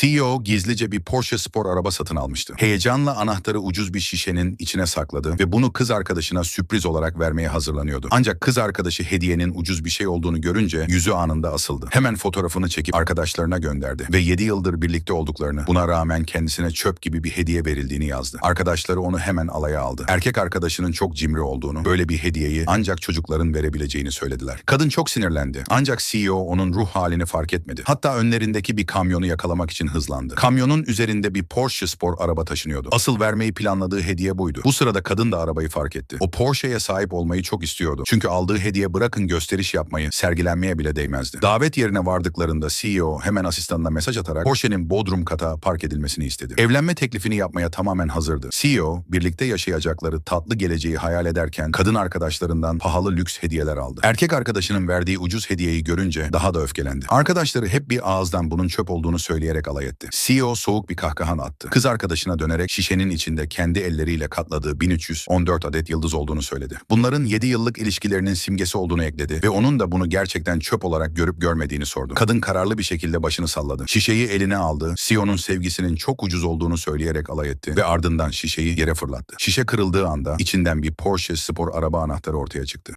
CEO gizlice bir Porsche spor araba satın almıştı. Heyecanla anahtarı ucuz bir şişenin içine sakladı ve bunu kız arkadaşına sürpriz olarak vermeye hazırlanıyordu. Ancak kız arkadaşı hediyenin ucuz bir şey olduğunu görünce yüzü anında asıldı. Hemen fotoğrafını çekip arkadaşlarına gönderdi ve 7 yıldır birlikte olduklarını, buna rağmen kendisine çöp gibi bir hediye verildiğini yazdı. Arkadaşları onu hemen alaya aldı. Erkek arkadaşının çok cimri olduğunu, böyle bir hediyeyi ancak çocukların verebileceğini söylediler. Kadın çok sinirlendi. Ancak CEO onun ruh halini fark etmedi. Hatta önlerindeki bir kamyonu yakalamak için hızlandı. Kamyonun üzerinde bir Porsche spor araba taşınıyordu. Asıl vermeyi planladığı hediye buydu. Bu sırada kadın da arabayı fark etti. O Porsche'ye sahip olmayı çok istiyordu. Çünkü aldığı hediye bırakın gösteriş yapmayı, sergilenmeye bile değmezdi. Davet yerine vardıklarında CEO hemen asistanına mesaj atarak Porsche'nin Bodrum kata park edilmesini istedi. Evlenme teklifini yapmaya tamamen hazırdı. CEO birlikte yaşayacakları tatlı geleceği hayal ederken kadın arkadaşlarından pahalı lüks hediyeler aldı. Erkek arkadaşının verdiği ucuz hediyeyi görünce daha da öfkelendi. Arkadaşları hep bir ağızdan bunun çöp olduğunu söyleyerek alay etti. CEO soğuk bir kahkahan attı. Kız arkadaşına dönerek şişenin içinde kendi elleriyle katladığı 1314 adet yıldız olduğunu söyledi. Bunların 7 yıllık ilişkilerinin simgesi olduğunu ekledi ve onun da bunu gerçekten çöp olarak görüp görmediğini sordu. Kadın kararlı bir şekilde başını salladı. Şişeyi eline aldı. CEO'nun sevgisinin çok ucuz olduğunu söyleyerek alay etti ve ardından şişeyi yere fırlattı. Şişe kırıldığı anda içinden bir Porsche spor araba anahtarı ortaya çıktı.